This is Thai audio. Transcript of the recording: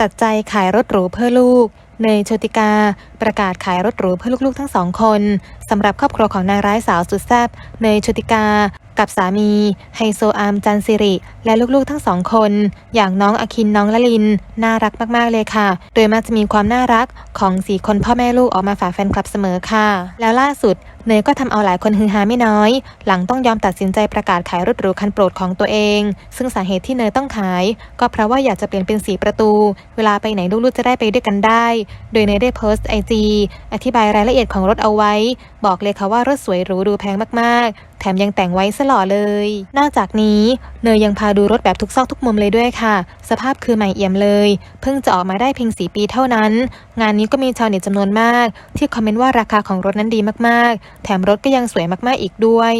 ตัดใจขายรถหรูเพื่อลูก เนยโชติกา ประกาศขายรถหรูเพื่อลูกๆทั้งสองคนสำหรับครอบครัวของนางร้ายสาวสุดแซ่บเนยโชติกา กับสามีไฮโซอาร์มจันสิริ และลูกๆทั้งสองคน อย่างน้องอคินน้องละลิน น่ารักมากๆเลยค่ะ โดยมักจะมีความน่ารักของสีคนพ่อแม่ลูกออกมาฝากแฟนคลับเสมอค่ะ แล้วล่าสุดเนยก็ทำเอาหลายคนฮือฮาไม่น้อย หลังต้องยอมตัดสินใจประกาศขายรถหรูคันโปรดของตัวเอง ซึ่งสาเหตุที่เนยต้องขาย ก็เพราะว่าอยากจะเปลี่ยนเป็นสีประตู เวลาไปไหนลูกๆจะได้ไปด้วยกันได้ โดยเนยได้โพสต์ไอจีอธิบายรายละเอียดของรถเอาไว้ บอกเลยค่ะว่ารถสวยหรูดูแพงมากๆ แถมยังแต่งไว้สล่อเลย นอกจากนี้เนยยังพาดูรถแบบทุกซอกทุกมุมเลยด้วยค่ะ สภาพคือใหม่เอี่ยมเลย เพิ่งจะออกมาได้เพียงสีปีเท่านั้น งานนี้ก็มีชาวเน็ตจำนวนมาก ที่คอมเมนต์ว่าราคาของรถนั้นดีมากๆแถมรถก็ยังสวยมากๆอีกด้วย